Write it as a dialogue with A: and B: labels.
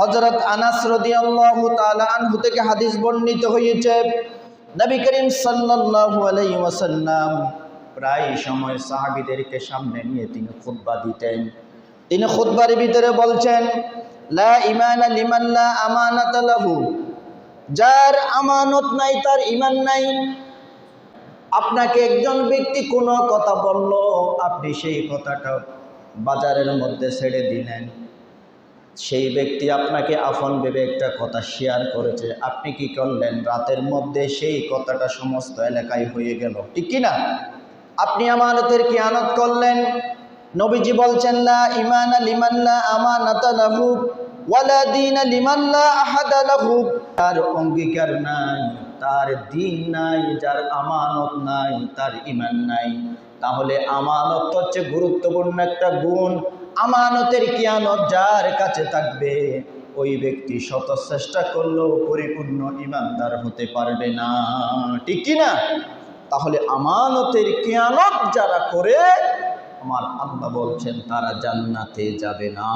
A: হজরত আনাস রদিয়াল্লাহু তাআলা আনহু থেকে হাদিস বর্ণিত হয়েছে, নবী করিম সাল্লাল্লাহু আলাইহি ওয়াসাল্লাম প্রায় সময় সাহাবীদেরকে সামনে নিয়ে তিনি খুতবা দিতেন। তিনি খুতবার ভিতরে বলছেন, লা ইমানা লিমান লা আমানাতা যার আমানত নাই, তার ইমান নাই। আপনাকে একজন ব্যক্তি কোনো কথা বলল, আপনি সেই কথাটা বাজারের মধ্যে ছেড়ে দিলেন। সেই ব্যক্তি আপনাকে আফন ভেবে একটা কথা শেয়ার করেছে। আপনি কি করলেন? রাতের মধ্যে সেই কথাটা সমস্ত এলাকায় হয়ে গেল। ঠিক কি না? আপনি আমানতের কি আনত করলেন। নবীজি বলছেন, লা ইমানা লিমাল্লা আমানাতা লাহু, ওয়ালা দীনা লিমাল্লা আহাদা লাহু। তার অঙ্গীকার নাই, তার দিন নাই, যার আমানত নাই, তার ইমান নাই। তাহলে আমানত হচ্ছে গুরুত্বপূর্ণ একটা গুণ। আমানতের কিয়ানত যার কাছে থাকবে, ওই ব্যক্তি শত চেষ্টা করলেও পরিপূর্ণ ইমানদার হতে পারবে না। ঠিক কিনা তাহলে আমানতের কিয়ানত যারা করে, আমার আল্লাহ বলছেন, তারা জান্নাতে যাবে না।